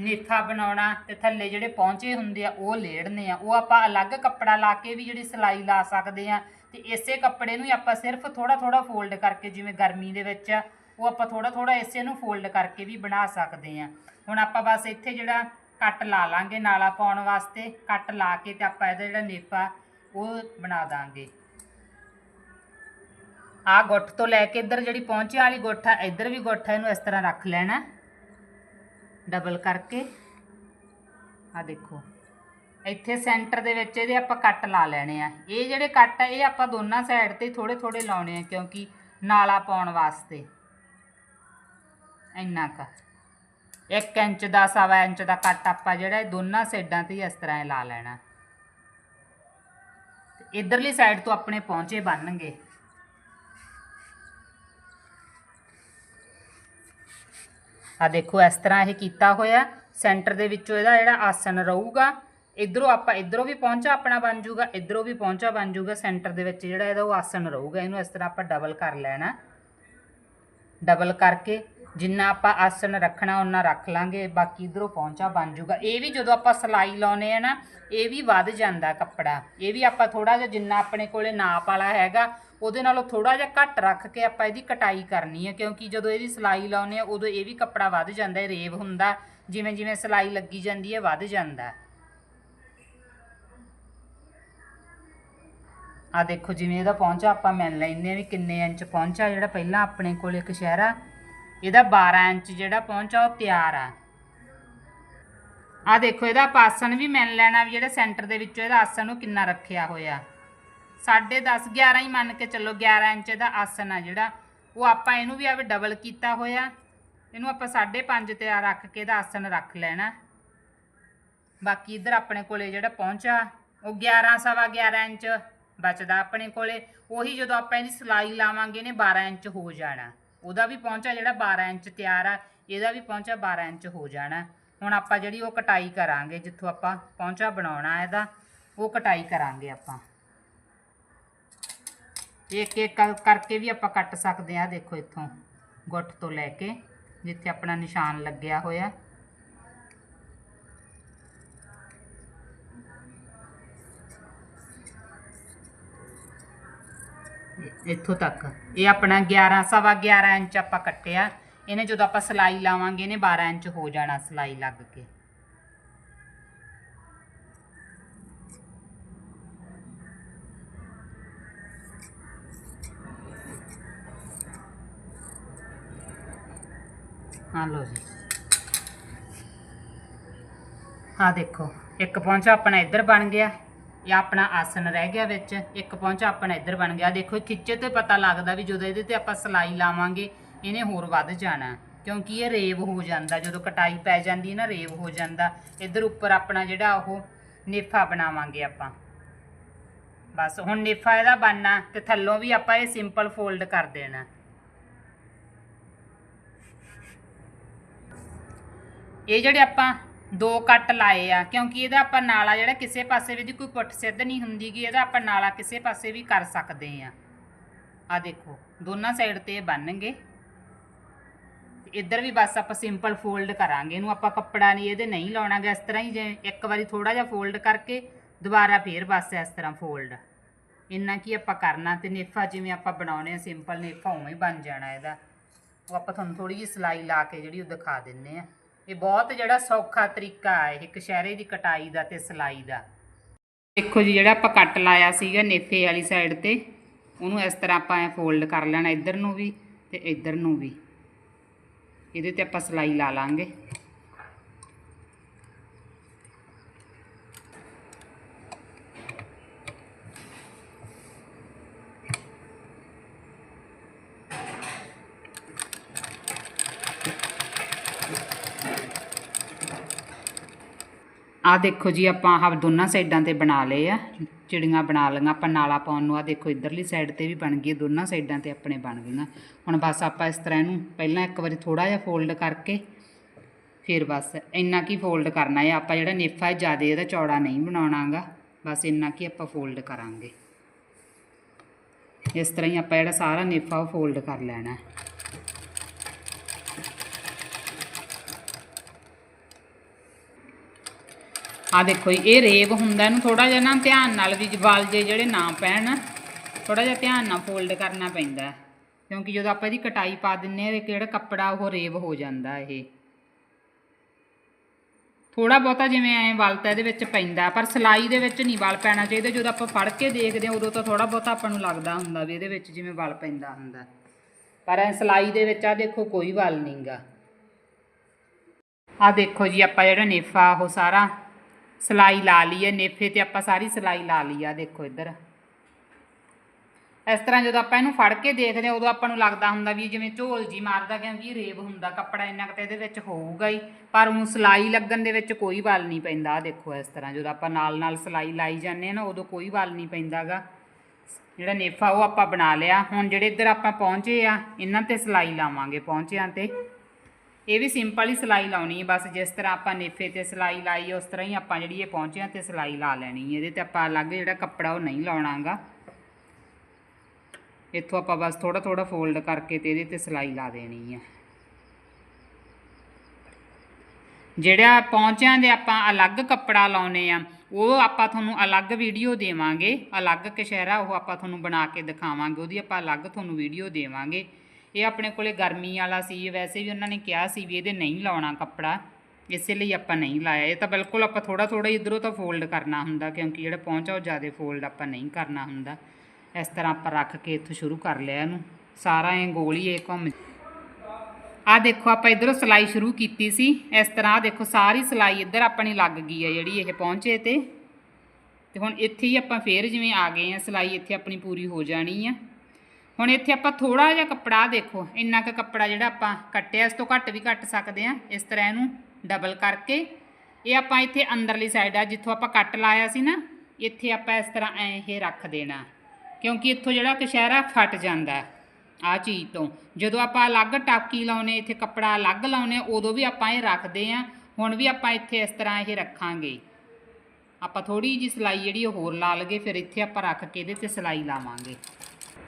ਨੇਥਾ ਬਣਾਉਣਾ ਤੇ ਥੱਲੇ ਜਿਹੜੇ ਪਹੁੰਚੇ ਹੁੰਦੇ ਆ, ਉਹ ਲੇੜਨੇ ਆ। ਉਹ ਆਪਾਂ ਅਲੱਗ ਕੱਪੜਾ ਲਾ ਕੇ ਵੀ ਜਿਹੜੀ ਸਿਲਾਈ ਲਾ ਸਕਦੇ ਆ। ਤੇ ਇਸੇ ਕੱਪੜੇ ਨੂੰ ਹੀ ਆਪਾਂ ਸਿਰਫ ਥੋੜਾ ਥੋੜਾ ਫੋਲਡ ਕਰਕੇ, ਜਿਵੇਂ ਗਰਮੀ ਦੇ ਵਿੱਚ ਉਹ ਆਪਾਂ ਥੋੜਾ ਥੋੜਾ ਇਸੇ ਨੂੰ ਫੋਲਡ ਕਰਕੇ ਵੀ ਬਣਾ ਸਕਦੇ ਆ ਹੁਣ ਆਪਾਂ ਬਸ ਇੱਥੇ ਜਿਹੜਾ ਕੱਟ ਲਾ ਲਾਂਗੇ, ਨਾਲਾ ਪਾਉਣ ਵਾਸਤੇ ਕੱਟ ਲਾ ਕੇ ਤੇ ਆਪਾਂ ਇਹਦਾ ਜਿਹੜਾ ਨੇਫਾ ਉਹ ਬਣਾ ਦਾਂਗੇ। ਆ ਗੁੱਠ ਤੋਂ ਲੈ ਕੇ ਇੱਧਰ ਜਿਹੜੀ ਪਹੁੰਚੇ ਵਾਲੀ ਗੁੱਠ ਆ, ਇੱਧਰ ਵੀ ਗੁੱਠ ਆ, ਇਹਨੂੰ ਇਸ ਤਰ੍ਹਾਂ ਰੱਖ ਲੈਣਾ। ਡਬਲ ਕਰਕੇ। ਆ ਦੇਖੋ, ਇੱਥੇ ਸੈਂਟਰ ਦੇ ਵਿੱਚ ਇਹਦੇ ਆਪਾਂ ਕੱਟ ਲਾ ਲੈਣੇ ਆ। ਇਹ ਜਿਹੜੇ ਕੱਟ ਆ, ਇਹ ਆਪਾਂ ਦੋਨਾਂ ਸਾਈਡ ਤੇ ਥੋੜੇ ਥੋੜੇ ਲਾਉਣੇ ਆ ਕਿਉਂਕਿ ਨਾਲਾ ਪਾਉਣ ਵਾਸਤੇ। ਇੰਨਾ ਕ। 1 ਇੰਚ ਦਾ, ਸਵਾ ਇੰਚ ਦਾ ਕੱਟ ਆਪਾਂ ਜਿਹੜਾ ਦੋਨਾਂ ਸਾਈਡਾਂ ਤੇ ਹੀ ਇਸ ਤਰ੍ਹਾਂ ਹੀ ਲਾ ਲੈਣਾ। ਤੇ ਇਧਰਲੀ ਸਾਈਡ ਤੋਂ ਆਪਣੇ ਪਹੁੰਚੇ ਬਣਨਗੇ ਆ ਦੇਖੋ, ਇਸ ਤਰ੍ਹਾਂ ਇਹ ਕੀਤਾ ਹੋਇਆ। ਸੈਂਟਰ ਦੇ ਵਿੱਚੋਂ ਇਹਦਾ ਜਿਹੜਾ ਆਸਨ ਰਹੂਗਾ, ਇਧਰੋਂ ਆਪਾਂ, ਇਧਰੋਂ ਵੀ ਪਹੁੰਚਾ ਆਪਣਾ ਬਣ ਜਾਊਗਾ, ਇਧਰੋਂ ਵੀ ਪਹੁੰਚਾ ਬਣ ਜਾਊਗਾ। ਸੈਂਟਰ ਦੇ ਵਿੱਚ ਜਿਹੜਾ ਇਹਦਾ ਉਹ ਆਸਨ ਰਹੂਗਾ। ਇਹਨੂੰ ਇਸ ਤਰ੍ਹਾਂ ਆਪਾਂ ਡਬਲ ਕਰ ਲੈਣਾ। ਡਬਲ ਕਰਕੇ ਜਿੰਨਾ ਆਪਾਂ ਆਸਣ ਰੱਖਣਾ ਉਹਨਾਂ ਰੱਖ ਲਾਂਗੇ, ਬਾਕੀ ਇਧਰੋਂ ਪਹੁੰਚਾ ਬਣ ਜਾਊਗਾ। ਇਹ ਵੀ ਜਦੋਂ ਆਪਾਂ ਸਲਾਈ ਲਾਉਨੇ ਆ ਨਾ, ਇਹ ਵੀ ਵੱਧ ਜਾਂਦਾ ਕੱਪੜਾ। ਇਹ ਵੀ ਆਪਾਂ ਥੋੜਾ ਜਿਹਾ ਜਿੰਨਾ ਆਪਣੇ ਕੋਲੇ ਨਾਪ ਵਾਲਾ ਹੈਗਾ, ਉਹਦੇ ਨਾਲੋਂ ਥੋੜਾ ਜਿਹਾ ਘੱਟ ਰੱਖ ਕੇ ਆਪਾਂ ਇਹਦੀ ਕਟਾਈ ਕਰਨੀ ਹੈ ਕਿਉਂਕਿ ਜਦੋਂ ਇਹਦੀ ਸਲਾਈ ਲਾਉਨੇ ਆ, ਉਦੋਂ ਇਹ ਵੀ ਕੱਪੜਾ ਵੱਧ ਜਾਂਦਾ ਹੈ ਰੇਵ ਹੁੰਦਾ। ਜਿਵੇਂ ਜਿਵੇਂ ਸਲਾਈ ਲੱਗੀ ਜਾਂਦੀ ਹੈ ਵੱਧ ਜਾਂਦਾ। ਆ ਦੇਖੋ, ਜਿਵੇਂ ਇਹਦਾ ਪਹੁੰਚਾ ਆਪਾਂ ਮੰਨ ਲੈਂਦੇ ਆ ਵੀ ਕਿੰਨੇ ਇੰਚ ਪਹੁੰਚਾ ਜਿਹੜਾ ਪਹਿਲਾਂ ਆਪਣੇ ਕੋਲ ਇੱਕ ਸ਼ਹਿਰਾ ਇਹਦਾ 12 ਇੰਚ ਜਿਹੜਾ ਪਹੁੰਚਾ ਉਹ ਤਿਆਰ ਆ। ਆ ਦੇਖੋ, ਇਹਦਾ ਆਪਾਂ ਆਸਣ ਵੀ ਮੰਨ ਲੈਣਾ ਵੀ ਜਿਹੜਾ ਸੈਂਟਰ ਦੇ ਵਿੱਚੋਂ ਇਹਦਾ ਆਸਣ ਉਹ ਕਿੰਨਾ ਰੱਖਿਆ ਹੋਇਆ। 10.5 11 ਹੀ ਮੰਨ ਕੇ ਚੱਲੋ 11 ਇੰਚ ਦਾ ਆਸਣ ਆ ਜਿਹੜਾ। ਉਹ ਆਪਾਂ ਇਹਨੂੰ ਵੀ ਆਵੇ ਡਬਲ ਕੀਤਾ ਹੋਇਆ। ਇਹਨੂੰ ਆਪਾਂ 5.5 ਤੇ ਆ ਰੱਖ ਕੇ ਇਹਦਾ ਆਸਣ ਰੱਖ ਲੈਣਾ। ਬਾਕੀ ਇਧਰ ਆਪਣੇ ਕੋਲੇ ਜਿਹੜਾ ਪਹੁੰਚਾ, ਉਹ 11 ਸਵਾ 11 ਇੰਚ ਬਚਦਾ ਆਪਣੇ ਕੋਲੇ। ਉਹੀ ਜਦੋਂ ਆਪਾਂ ਇਹਦੀ ਸਲਾਈ ਲਾਵਾਂਗੇ ਨੇ 12 ਇੰਚ ਹੋ ਜਾਣਾ। ਉਹਦਾ ਵੀ ਪਹੁੰਚਾ ਜਿਹੜਾ 12 ਇੰਚ ਤਿਆਰ ਆ, ਇਹਦਾ ਵੀ ਪਹੁੰਚਾ 12 ਇੰਚ ਹੋ ਜਾਣਾ। ਹੁਣ ਆਪਾਂ ਜਿਹੜੀ ਉਹ ਕਟਾਈ ਕਰਾਂਗੇ, ਜਿੱਥੋਂ ਆਪਾਂ ਪਹੁੰਚਾ ਬਣਾਉਣਾ ਇਹਦਾ, ਉਹ ਕਟਾਈ ਕਰਾਂਗੇ ਆਪਾਂ। ਇੱਕ ਇੱਕ ਕਰਕੇ ਵੀ ਆਪਾਂ ਕੱਟ ਸਕਦੇ ਆ, ਦੇਖੋ ਇੱਥੋਂ ਗੁੱਠ ਤੋਂ ਲੈ ਕੇ, ਜਿੱਥੇ ਆਪਣਾ ਨਿਸ਼ਾਨ ਲੱਗਿਆ ਹੋਇਆ। ਇੱਥੋਂ ਤੱਕ। ਇਹ ਆਪਣਾ 11 ਸਵਾ 11 ਇੰਚ ਆਪਾਂ ਕੱਟਿਆ। ਇਹਨੇ ਜਦੋਂ ਆਪਾਂ ਸਲਾਈ ਲਾਵਾਂਗੇ, ਇਹਨੇ 12 ਇੰਚ ਹੋ ਜਾਣਾ ਸਲਾਈ ਲੱਗ ਕੇ। ਹਾਂ ਲੋ ਜੀ। ਆ ਦੇਖੋ, ਇੱਕ ਪੌਂਚਾ ਆਪਣਾ ਇੱਧਰ ਬਣ ਗਿਆ। ਇਹ ਆਪਣਾ ਆਸਨ ਰਹਿ ਗਿਆ ਵਿੱਚ, ਇੱਕ ਪੌਂਚਾ ਆਪਣਾ ਇੱਧਰ ਬਣ ਗਿਆ। ਦੇਖੋ, ਖਿੱਚੇ ਤੇ ਪਤਾ ਲੱਗਦਾ ਵੀ ਜਦੋਂ ਇਹਦੇ ਤੇ ਆਪਾਂ ਸਲਾਈ ਲਾਵਾਂਗੇ, ਇਹਨੇ ਹੋਰ ਵੱਧ ਜਾਣਾ। ਕਿਉਂਕਿ ਇਹ ਰੇਵ ਹੋ ਜਾਂਦਾ, ਜਦੋਂ ਕਟਾਈ ਪੈ ਜਾਂਦੀ ਹੈ ਨਾ, ਰੇਵ ਹੋ ਜਾਂਦਾ। ਇੱਧਰ ਉੱਪਰ ਆਪਣਾ ਜਿਹੜਾ ਉਹ ਨੇਫਾ ਬਣਾਵਾਂਗੇ ਆਪਾਂ। ਬਸ, ਹੁਣ ਨੇਫਾ ਇਹਦਾ ਬਣਨਾ, ਤੇ ਥੱਲੋਂ ਵੀ ਆਪਾਂ ਇਹ ਸਿੰਪਲ ਫੋਲਡ ਕਰ ਦੇਣਾ। ਇਹ ਜਿਹੜੇ ਆਪਾਂ ਦੋ ਕੱਟ ਲਾਏ ਆ, ਕਿਉਂਕਿ ਇਹਦਾ ਆਪਾਂ ਨਾਲਾ ਜਿਹੜਾ ਕਿਸੇ ਪਾਸੇ ਵੀ ਦੀ ਕੋਈ ਪੁੱਠ ਸਿੱਧ ਨਹੀਂ ਹੁੰਦੀ ਗੀ, ਇਹਦਾ ਆਪਾਂ ਨਾਲਾ ਕਿਸੇ ਪਾਸੇ ਵੀ ਕਰ ਸਕਦੇ ਆ। ਆ ਦੇਖੋ, ਦੋਨਾਂ ਸਾਈਡ ਤੇ ਇਹ ਬਣਨਗੇ। ਇੱਧਰ ਵੀ ਬਸ ਆਪਾਂ ਸਿੰਪਲ ਫੋਲਡ ਕਰਾਂਗੇ, ਇਹਨੂੰ ਆਪਾਂ ਕੱਪੜਾ ਨਹੀਂ, ਇਹਦੇ ਨਹੀਂ ਲਾਉਣਾਗਾ ਇਸ ਤਰ੍ਹਾਂ ਹੀ ਜਿਵੇਂ ਇੱਕ ਵਾਰੀ ਥੋੜਾ ਜਿਹਾ ਫੋਲਡ ਕਰਕੇ ਦੁਬਾਰਾ ਫੇਰ ਬਸ ਇਸ ਤਰ੍ਹਾਂ ਫੋਲਡ ਇੰਨਾ ਕੀ ਆਪਾਂ ਕਰਨਾ ਤੇ ਨੇਫਾ ਜਿਵੇਂ ਆਪਾਂ ਬਣਾਉਣੇ ਆ ਸਿੰਪਲ ਨੇਫਾ ਉਵੇਂ ਹੀ ਬਣ ਜਾਣਾ ਇਹਦਾ। ਉਹ ਆਪਾਂ ਤੁਹਾਨੂੰ ਥੋੜੀ ਜਿਹੀ ਸਲਾਈ ਲਾ ਕੇ ਜਿਹੜੀ ਉਹ ਦਿਖਾ ਦਿੰਨੇ ਆ। ਇਹ ਬਹੁਤ ਜਿਹੜਾ ਸੌਖਾ ਤਰੀਕਾ ਹੈ ਇਹ ਕਸ਼ਹਿਰੇ ਦੀ ਕਟਾਈ ਦਾ ਤੇ ਸਲਾਈ ਦਾ। ਦੇਖੋ ਜੀ, ਜਿਹੜਾ ਆਪਾਂ ਕੱਟ ਲਾਇਆ ਸੀਗਾ ਨੇਫੇ ਵਾਲੀ ਸਾਈਡ ਤੇ, ਉਹਨੂੰ ਇਸ ਤਰ੍ਹਾਂ ਆਪਾਂ ਐ ਫੋਲਡ ਕਰ ਲੈਣਾ ਇੱਧਰ ਨੂੰ ਵੀ ਤੇ ਇੱਧਰ ਨੂੰ ਵੀ। ਇਹਦੇ ਤੇ ਆਪਾਂ ਸਲਾਈ ਲਾ ਲਾਂਗੇ। ਆ ਦੇਖੋ ਜੀ, ਆਪਾਂ ਆਹ ਦੋਨਾਂ ਸਾਈਡਾਂ ਤੇ ਬਣਾ ਲਏ ਆ, ਚਿੜੀਆਂ ਬਣਾ ਲਈਆਂ, ਆਪਾਂ ਨਾਲਾ ਪਾਉਣ ਨੂੰ ਆ ਦੇਖੋ ਇਧਰਲੀ ਸਾਈਡ ਤੇ ਵੀ ਬਣ ਗਈ ਦੋਨਾਂ ਸਾਈਡਾਂ ਤੇ ਆਪਣੇ ਬਣ ਗਈਆਂ। ਹੁਣ ਬਸ ਆਪਾਂ ਇਸ ਤਰ੍ਹਾਂ ਇਹਨੂੰ ਪਹਿਲਾਂ ਇੱਕ ਵਾਰੀ ਥੋੜਾ ਜਿਹਾ ਫੋਲਡ ਕਰਕੇ, ਫਿਰ ਬਸ ਇੰਨਾ ਕੀ ਫੋਲਡ ਕਰਨਾ ਹੈ ਆਪਾਂ ਜਿਹੜਾ ਨੇਫਾ ਹੈ ਜ਼ਿਆਦਾ ਇਹਦਾ ਚੌੜਾ ਨਹੀਂ ਬਣਾਉਣਾਗਾ, ਬਸ ਇੰਨਾ ਕੀ ਆਪਾਂ ਫੋਲਡ ਕਰਾਂਗੇ। ਇਸ ਤਰ੍ਹਾਂ ਹੀ ਆਪਾਂ ਜਿਹੜਾ ਸਾਰਾ ਨੇਫਾ ਉਹ ਫੋਲਡ ਕਰ ਲੈਣਾ। ਆ ਦੇਖੋ ਜੀ, ਇਹ ਰੇਬ ਹੁੰਦਾ, ਇਹਨੂੰ ਥੋੜਾ ਜਿਹਾ ਨਾ ਧਿਆਨ ਨਾਲ ਵੀ ਵਾਲ ਜੇ ਜਿਹੜੇ ਨਾ ਪੈਣ ਥੋੜਾ ਜਿਹਾ ਧਿਆਨ ਨਾਲ ਫੋਲਡ ਕਰਨਾ ਪੈਂਦਾ ਕਿਉਂਕਿ ਜਦੋਂ ਆਪਾਂ ਇਹਦੀ ਕਟਾਈ ਪਾ ਦਿੰਨੇ ਆ ਇਹ ਕਿਹੜਾ ਕੱਪੜਾ, ਉਹ ਰੇਬ ਹੋ ਜਾਂਦਾ ਇਹ। ਥੋੜਾ ਬਹੁਤਾ ਜਿਵੇਂ ਐ ਵਲ ਤਾਂ ਇਹਦੇ ਵਿੱਚ ਪੈਂਦਾ, ਪਰ ਸਿਲਾਈ ਦੇ ਵਿੱਚ ਨਹੀਂ ਵਲ ਪੈਣਾ ਚਾਹੀਦਾ। ਜਦੋਂ ਆਪਾਂ ਫੜ ਕੇ ਦੇਖਦੇ ਹਾਂ, ਉਦੋਂ ਤਾਂ ਥੋੜਾ ਬਹੁਤਾ ਆਪਾਂ ਨੂੰ ਲੱਗਦਾ ਹੁੰਦਾ ਵੀ ਇਹਦੇ ਵਿੱਚ ਜਿਵੇਂ ਵਲ ਪੈਂਦਾ ਹੁੰਦਾ ਪਰ ਐ ਸਿਲਾਈ ਦੇ ਵਿੱਚ ਆ ਦੇਖੋ, ਕੋਈ ਵਲ ਨਹੀਂਗਾ ਆ ਦੇਖੋ ਜੀ, ਆਪਾਂ ਜਿਹੜਾ ਨੇਫਾ, ਉਹ ਸਾਰਾ ਸਿਲਾਈ ਲਾ ਲਈ ਹੈ, ਨੇਫੇ ਤੇ ਆਪਾਂ ਸਾਰੀ ਸਿਲਾਈ ਲਾ ਲਈ ਆ, ਦੇਖੋ ਇੱਧਰ। ਇਸ ਤਰ੍ਹਾਂ ਜਦੋਂ ਆਪਾਂ ਇਹਨੂੰ ਫੜ ਕੇ ਦੇਖਦੇ ਹਾਂ, ਉਦੋਂ ਆਪਾਂ ਨੂੰ ਲੱਗਦਾ ਹੁੰਦਾ ਵੀ ਜਿਵੇਂ ਝੋਲ ਜੀ ਮਾਰਦਾ, ਕਿਉਂਕਿ ਇਹ ਰੇਬ ਹੁੰਦਾ, ਕੱਪੜਾ ਇੰਨਾ ਕੁ ਤਾਂ ਇਹਦੇ ਵਿੱਚ ਹੋਊਗਾ ਹੀ। ਪਰ ਉਹ ਸਿਲਾਈ ਲੱਗਣ ਦੇ ਵਿੱਚ ਕੋਈ ਵਲ ਨਹੀਂ ਪੈਂਦਾ ਆ ਦੇਖੋ ਇਸ ਤਰ੍ਹਾਂ ਜਦੋਂ ਆਪਾਂ ਨਾਲ ਨਾਲ ਸਿਲਾਈ ਲਾਈ ਜਾਂਦੇ ਆ ਨਾ, ਉਦੋਂ ਕੋਈ ਵਲ ਨਹੀਂ ਪੈਂਦਾਗਾ। ਜਿਹੜਾ ਨੇਫਾ ਉਹ ਆਪਾਂ ਬਣਾ ਲਿਆ। ਹੁਣ ਜਿਹੜੇ ਇੱਧਰ ਆਪਾਂ ਪਹੁੰਚੇ ਆ, ਇਹਨਾਂ ਤੇ ਸਿਲਾਈ ਲਾਵਾਂਗੇ ਪਹੁੰਚਿਆਂ ਤੇ। ਇਹ ਵੀ ਸਿੰਪਲ ਹੀ ਸਿਲਾਈ ਲਾਉਣੀ ਹੈ, ਬਸ ਜਿਸ ਤਰ੍ਹਾਂ ਆਪਾਂ ਨੇਫੇ ਤੇ ਸਿਲਾਈ ਲਾਈ ਉਸ ਤਰ੍ਹਾਂ ਹੀ ਆਪਾਂ ਜਿਹੜੀ ਇਹ ਪਹੁੰਚਿਆਂ ਤੇ ਸਿਲਾਈ ਲਾ ਲੈਣੀ ਹੈ। ਇਹਦੇ ਤੇ ਆਪਾਂ ਅਲੱਗ ਜਿਹੜਾ ਕੱਪੜਾ ਉਹ ਨਹੀਂ ਲਾਉਣਾਗਾ। ਇੱਥੋਂ ਆਪਾਂ ਬਸ ਥੋੜਾ ਥੋੜਾ ਫੋਲਡ ਕਰਕੇ ਤੇ ਇਹਦੇ ਤੇ ਸਿਲਾਈ ਲਾ ਦੇਣੀ ਹੈ। ਜਿਹੜਾ ਪਹੁੰਚਿਆਂ ਦੇ ਆਪਾਂ ਅਲੱਗ ਕੱਪੜਾ ਲਾਉਨੇ ਆ, ਉਹ ਆਪਾਂ ਤੁਹਾਨੂੰ ਅਲੱਗ ਵੀਡੀਓ ਦੇਵਾਂਗੇ। ਅਲੱਗ ਕਸ਼ਹਿਰਾ ਉਹ ਆਪਾਂ ਤੁਹਾਨੂੰ ਬਣਾ ਕੇ ਦਿਖਾਵਾਂਗੇ, ਉਹਦੀ ਆਪਾਂ ਅਲੱਗ ਤੁਹਾਨੂੰ ਵੀਡੀਓ ਦੇਵਾਂਗੇ। ਇਹ ਆਪਣੇ ਕੋਲੇ ਗਰਮੀ ਵਾਲਾ ਸੀ ਵੈਸੇ ਵੀ ਉਹਨਾਂ ਨੇ ਕਿਹਾ ਸੀ ਵੀ ਇਹਦੇ ਨਹੀਂ ਲਾਉਣਾ ਕੱਪੜਾ, ਇਸੇ ਲਈ ਆਪਾਂ ਨਹੀਂ ਲਾਇਆ। ਇਹ ਤਾਂ ਬਿਲਕੁਲ ਆਪਾਂ ਥੋੜਾ ਥੋੜਾ ਇਧਰੋਂ ਤਾਂ ਫੋਲਡ ਕਰਨਾ ਹੁੰਦਾ, ਕਿਉਂਕਿ ਜਿਹੜਾ ਪਹੁੰਚਾ ਉਹ ਜ਼ਿਆਦਾ ਫੋਲਡ ਆਪਾਂ ਨਹੀਂ ਕਰਨਾ ਹੁੰਦਾ। ਇਸ ਤਰ੍ਹਾਂ ਆਪਾਂ ਰੱਖ ਕੇ ਇੱਥੋਂ ਸ਼ੁਰੂ ਕਰ ਲਿਆ ਇਹਨੂੰ। ਸਾਰਾ ਇਹ ਗੋਲ ਹੀ ਇਹ ਘੁੰਮ ਆ ਦੇਖੋ, ਆਪਾਂ ਇਧਰੋਂ ਸਿਲਾਈ ਸ਼ੁਰੂ ਕੀਤੀ ਸੀ। ਇਸ ਤਰ੍ਹਾਂ ਆਹ ਦੇਖੋ, ਸਾਰੀ ਸਿਲਾਈ ਇੱਧਰ ਆਪਣੀ ਲੱਗ ਗਈ ਹੈ ਜਿਹੜੀ ਇਹ ਪਹੁੰਚੇ ਤੇ। ਤੇ ਹੁਣ ਇੱਥੇ ਹੀ ਆਪਾਂ ਫੇਰ ਜਿਵੇਂ ਆ ਗਏ ਆ, ਸਿਲਾਈ ਇੱਥੇ ਆਪਣੀ ਪੂਰੀ ਹੋ ਜਾਣੀ ਆ। ਹੁਣ ਇੱਥੇ ਆਪਾਂ ਥੋੜਾ ਜਿਹਾ ਕੱਪੜਾ ਦੇਖੋ, ਇੰਨਾ ਕੁ ਕੱਪੜਾ ਜਿਹੜਾ ਆਪਾਂ ਕੱਟਿਆ, ਇਸ ਤੋਂ ਘੱਟ ਵੀ ਕੱਟ ਸਕਦੇ ਆ ਇਸ ਤਰ੍ਹਾਂ ਇਹਨੂੰ ਡਬਲ ਕਰਕੇ, ਇਹ ਆਪਾਂ ਇੱਥੇ ਅੰਦਰਲੀ ਸਾਈਡ ਆ, ਜਿੱਥੋਂ ਆਪਾਂ ਕੱਟ ਲਾਇਆ ਸੀ ਨਾ, ਇੱਥੇ ਆਪਾਂ ਇਸ ਤਰ੍ਹਾਂ ਐ ਇਹ ਰੱਖ ਦੇਣਾ। ਕਿਉਂਕਿ ਇੱਥੋਂ ਜਿਹੜਾ ਕਸ਼ਹਿਰਾ ਫਟ ਜਾਂਦਾ ਆ ਚੀਜ਼ ਤੋਂ। ਜਦੋਂ ਆਪਾਂ ਅਲੱਗ ਟਾਕੀ ਲਾਉਨੇ, ਇੱਥੇ ਕੱਪੜਾ ਅਲੱਗ ਲਾਉਨੇ, ਉਦੋਂ ਵੀ ਆਪਾਂ ਇਹ ਰੱਖਦੇ ਆ ਹੁਣ ਵੀ ਆਪਾਂ ਇੱਥੇ ਇਸ ਤਰ੍ਹਾਂ ਇਹ ਰੱਖਾਂਗੇ। ਆਪਾਂ ਥੋੜੀ ਜੀ ਸਿਲਾਈ ਜਿਹੜੀ ਉਹ ਹੋਰ ਲਾ ਲਗੇ ਫਿਰ ਇੱਥੇ ਆਪਾਂ ਰੱਖ ਕੇ ਇਹਦੇ ਤੇ ਸਿਲਾਈ ਲਾਵਾਂਗੇ।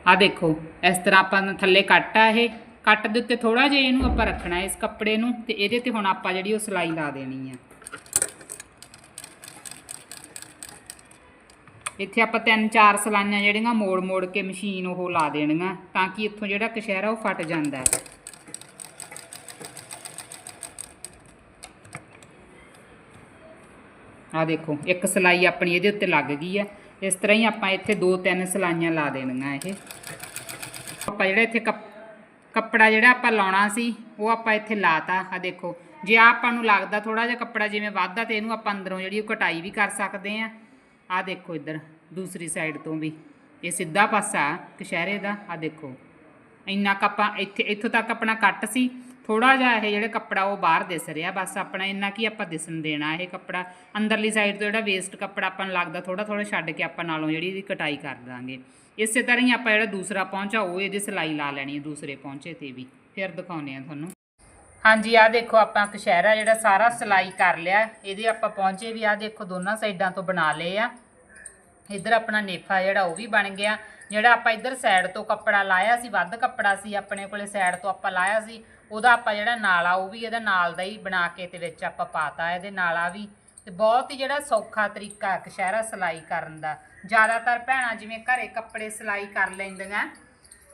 ਆ ਦੇਖੋ, ਇਸ ਤਰ੍ਹਾਂ ਆਪਾਂ ਥੱਲੇ ਕੱਟ ਆ ਇਹ। ਕੱਟ ਦੇ ਉੱਤੇ ਥੋੜਾ ਜਿਹਾ ਇਹਨੂੰ ਆਪਾਂ ਰੱਖਣਾ ਇਸ ਕੱਪੜੇ ਨੂੰ ਤੇ ਇਹਦੇ ਤੇ ਹੁਣ ਆਪਾਂ ਜਿਹੜੀ ਉਹ ਸਿਲਾਈ ਲਾ ਦੇਣੀ ਆ। ਇੱਥੇ ਆਪਾਂ ਤਿੰਨ ਚਾਰ ਸਲਾਈਆਂ ਜਿਹੜੀਆਂ ਮੋੜ ਮੋੜ ਕੇ ਮਸ਼ੀਨ ਉਹ ਲਾ ਦੇਣੀਆਂ ਤਾਂ ਕਿ ਇੱਥੋਂ ਜਿਹੜਾ ਕਸ਼ਹਿਰਾ ਉਹ ਫਟ ਜਾਂਦਾ ਹੈ। ਆ ਦੇਖੋ, ਇੱਕ ਸਲਾਈ ਆਪਣੀ ਇਹਦੇ ਉੱਤੇ ਲੱਗ ਗਈ ਹੈ ਇਸ ਤਰ੍ਹਾਂ ਹੀ ਆਪਾਂ ਇੱਥੇ ਦੋ ਤਿੰਨ ਸਲਾਈਆਂ ਲਾ ਦੇਣੀਆਂ ਇਹ। ਆਪਾਂ ਜਿਹੜਾ ਇੱਥੇ ਕੱਪ- ਕੱਪੜਾ ਜਿਹੜਾ ਆਪਾਂ ਲਾਉਣਾ ਸੀ, ਉਹ ਆਪਾਂ ਇੱਥੇ ਲਾਤਾ। ਆ ਦੇਖੋ, ਜੇ ਆਹ ਆਪਾਂ ਨੂੰ ਲੱਗਦਾ ਥੋੜਾ ਜਿਹਾ ਕੱਪੜਾ ਜਿਵੇਂ ਵੱਧਦਾ ਤੇ ਇਹਨੂੰ ਆਪਾਂ ਅੰਦਰੋਂ ਜਿਹੜੀ ਉਹ ਕਟਾਈ ਵੀ ਕਰ ਸਕਦੇ ਆ ਆ ਦੇਖੋ ਇੱਧਰ, ਦੂਸਰੀ ਸਾਈਡ ਤੋਂ ਵੀ। ਇਹ ਸਿੱਧਾ ਪਾਸਾ, ਕਸ਼ਹਿਰੇ ਦਾ। ਆ ਦੇਖੋ, ਇੰਨਾ ਕੁ ਆਪਾਂ ਇੱਥੇ ਇੱਥੋਂ ਤੱਕ ਆਪਣਾ ਕੱਟ ਸੀ। ਥੋੜਾ ਜਿਹਾ ਇਹ ਜਿਹੜਾ ਕੱਪੜਾ ਉਹ ਬਾਹਰ ਦਿਸ ਰਿਹਾ, ਬਸ ਆਪਣਾ ਇੰਨਾ ਕੀ ਆਪਾਂ ਦਿਸਣ ਦੇਣਾ ਇਹ ਕੱਪੜਾ। ਅੰਦਰਲੀ ਸਾਈਡ ਤੋਂ ਜਿਹੜਾ ਵੇਸਟ ਕੱਪੜਾ ਆਪਾਂ ਨੂੰ ਲੱਗਦਾ ਥੋੜਾ ਥੋੜਾ ਛੱਡ ਕੇ ਆਪਾਂ ਨਾਲੋਂ ਜਿਹੜੀ ਇਹਦੀ ਕਟਾਈ ਕਰ ਦਾਂਗੇ। ਇਸੇ ਤਰ੍ਹਾਂ ਹੀ ਆਪਾਂ ਜਿਹੜਾ ਦੂਸਰਾ ਪਹੁੰਚਾ ਉਹ ਇਹਦੀ ਸਿਲਾਈ ਲਾ ਲੈਣੀ ਹੈ ਦੂਸਰੇ ਪਹੁੰਚੇ ਤੇ ਵੀ। ਫਿਰ ਦਿਖਾਉਂਦੇ ਆ ਤੁਹਾਨੂੰ। ਹਾਂਜੀ ਆ ਦੇਖੋ ਆਪਾਂ ਕਸ਼ਹਿਰਾ ਜਿਹੜਾ ਸਾਰਾ ਸਿਲਾਈ ਕਰ ਲਿਆ। ਇਹਦੇ ਆਪਾਂ ਪਹੁੰਚੇ ਵੀ ਆ ਦੇਖੋ ਦੋਨਾਂ ਸਾਈਡਾਂ ਤੋਂ ਬਣਾ ਲਏ ਆ। ਇੱਧਰ ਆਪਣਾ ਨੇਫਾ ਜਿਹੜਾ ਉਹ ਵੀ ਬਣ ਗਿਆ। ਜਿਹੜਾ ਆਪਾਂ ਇੱਧਰ ਸਾਈਡ ਤੋਂ ਕੱਪੜਾ ਲਾਇਆ ਸੀ, ਵੱਧ ਕੱਪੜਾ ਸੀ, ਆਪਣੇ ਕੋਲੇ ਸਾਈਡ ਤੋਂ ਆਪਾਂ ਲਾਇਆ ਸੀ, ਉਹਦਾ ਆਪਾਂ ਜਿਹੜਾ ਨਾਲਾ ਉਹ ਵੀ ਇਹਦਾ ਨਾਲ ਦਾ ਹੀ ਬਣਾ ਕੇ ਤੇ ਵਿੱਚ ਆਪਾਂ ਪਾਤਾ, ਇਹਦੇ ਨਾਲਾ ਵੀ। ਤੇ ਬਹੁਤ ਹੀ ਜਿਹੜਾ ਸੌਖਾ ਤਰੀਕਾ ਕਸ਼ਹਿਰਾ ਸਿਲਾਈ ਕਰਨ ਦਾ। ਜ਼ਿਆਦਾਤਰ ਭੈਣਾਂ ਜਿਵੇਂ ਘਰੇ ਕੱਪੜੇ ਸਿਲਾਈ ਕਰ ਲੈਂਦੀਆਂ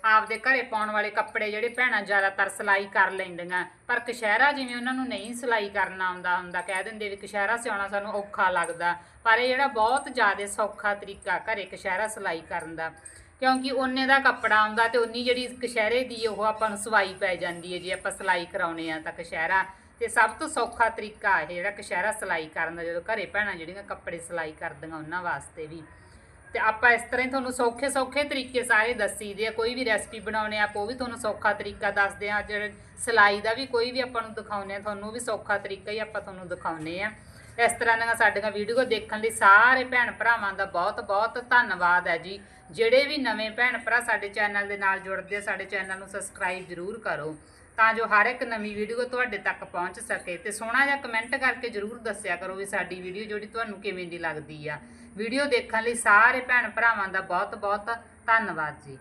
ਆਪਦੇ ਘਰੇ ਪਾਉਣ ਵਾਲੇ ਕੱਪੜੇ ਜਿਹੜੇ ਭੈਣਾਂ ਜ਼ਿਆਦਾਤਰ ਸਿਲਾਈ ਕਰ ਲੈਂਦੀਆਂ। ਪਰ ਕਸ਼ਹਿਰਾ ਜਿਵੇਂ ਉਹਨਾਂ ਨੂੰ ਨਹੀਂ ਸਿਲਾਈ ਕਰਨਾ ਆਉਂਦਾ ਹੁੰਦਾ, ਕਹਿ ਦਿੰਦੇ ਵੀ ਕਸ਼ਹਿਰਾ ਸਿਉਣਾ ਸਾਨੂੰ ਔਖਾ ਲੱਗਦਾ। ਪਰ ਇਹ ਜਿਹੜਾ ਬਹੁਤ ਜ਼ਿਆਦਾ ਸੌਖਾ ਤਰੀਕਾ ਘਰੇ ਕਸ਼ਹਿਰਾ ਸਿਲਾਈ ਕਰਨ ਦਾ, ਕਿਉਂਕਿ ਉਹਨੇ ਦਾ ਕੱਪੜਾ ਆਉਂਦਾ ਤੇ ਉਨੀ ਜਿਹੜੀ ਕਸ਼ਹਿਰੇ ਦੀ ਉਹ ਆਪਾਂ ਨੂੰ ਸਵਾਈ ਪੈ ਜਾਂਦੀ ਹੈ, ਜੇ ਆਪਾਂ ਸਿਲਾਈ ਕਰਾਉਨੇ ਆ ਤਾਂ ਕਸ਼ਹਿਰਾ ਤੇ ਸਭ ਤੋਂ ਸੌਖਾ ਤਰੀਕਾ ਇਹ ਜਿਹੜਾ ਕਸ਼ਹਿਰਾ ਸਿਲਾਈ ਕਰਨ ਦਾ, ਜਦੋਂ ਘਰੇ ਭੈਣਾਂ ਜਿਹੜੀਆਂ ਕੱਪੜੇ ਸਿਲਾਈ ਕਰਦੀਆਂ ਉਹਨਾਂ ਵਾਸਤੇ ਵੀ। ਤੇ ਆਪਾਂ ਇਸ ਤਰ੍ਹਾਂ ਹੀ ਤੁਹਾਨੂੰ ਸੌਖੇ ਸੌਖੇ ਤਰੀਕੇ ਸਾਰੇ ਦੱਸੀ ਦੇ ਆ, ਕੋਈ ਵੀ ਰੈਸਪੀ ਬਣਾਉਣੇ ਆ, ਆਪਾਂ ਉਹ ਵੀ ਤੁਹਾਨੂੰ ਸੌਖਾ ਤਰੀਕਾ ਦੱਸਦੇ ਆ, ਜਿਹੜੇ ਸਿਲਾਈ ਦਾ ਵੀ ਕੋਈ ਵੀ ਆਪਾਂ ਨੂੰ ਦਿਖਾਉਨੇ ਆ, ਤੁਹਾਨੂੰ ਵੀ ਸੌਖਾ ਤਰੀਕਾ ਹੀ ਆਪਾਂ ਤੁਹਾਨੂੰ ਦਿਖਾਉਨੇ ਆ। ਇਸ ਤਰ੍ਹਾਂ ਦੀਆਂ ਸਾਡੀਆਂ ਵੀਡੀਓ ਦੇਖਣ ਲਈ ਸਾਰੇ ਭੈਣ ਭਰਾਵਾਂ ਦਾ ਬਹੁਤ ਬਹੁਤ ਧੰਨਵਾਦ ਹੈ ਜੀ। ਜਿਹੜੇ ਵੀ ਨਵੇਂ ਭੈਣ ਭਰਾ ਸਾਡੇ ਚੈਨਲ ਦੇ ਨਾਲ ਜੁੜਦੇ ਆ, ਸਾਡੇ ਚੈਨਲ ਨੂੰ ਸਬਸਕ੍ਰਾਈਬ ਜ਼ਰੂਰ ਕਰੋ, ਤਾਂ ਜੋ ਹਰ ਇੱਕ ਨਵੀਂ ਵੀਡੀਓ ਤੁਹਾਡੇ ਤੱਕ ਪਹੁੰਚ ਸਕੇ। ਤੇ ਸੋਹਣਾ ਜਿਹਾ ਕਮੈਂਟ ਕਰਕੇ ਜਰੂਰ ਦੱਸਿਆ ਕਰੋ ਵੀ ਸਾਡੀ ਵੀਡੀਓ ਜਿਹੜੀ ਤੁਹਾਨੂੰ ਕਿਵੇਂ ਦੀ ਲੱਗਦੀ ਆ। ਵੀਡੀਓ ਦੇਖਣ ਲਈ ਸਾਰੇ ਭੈਣ ਭਰਾਵਾਂ ਦਾ ਬਹੁਤ ਬਹੁਤ ਧੰਨਵਾਦ ਜੀ।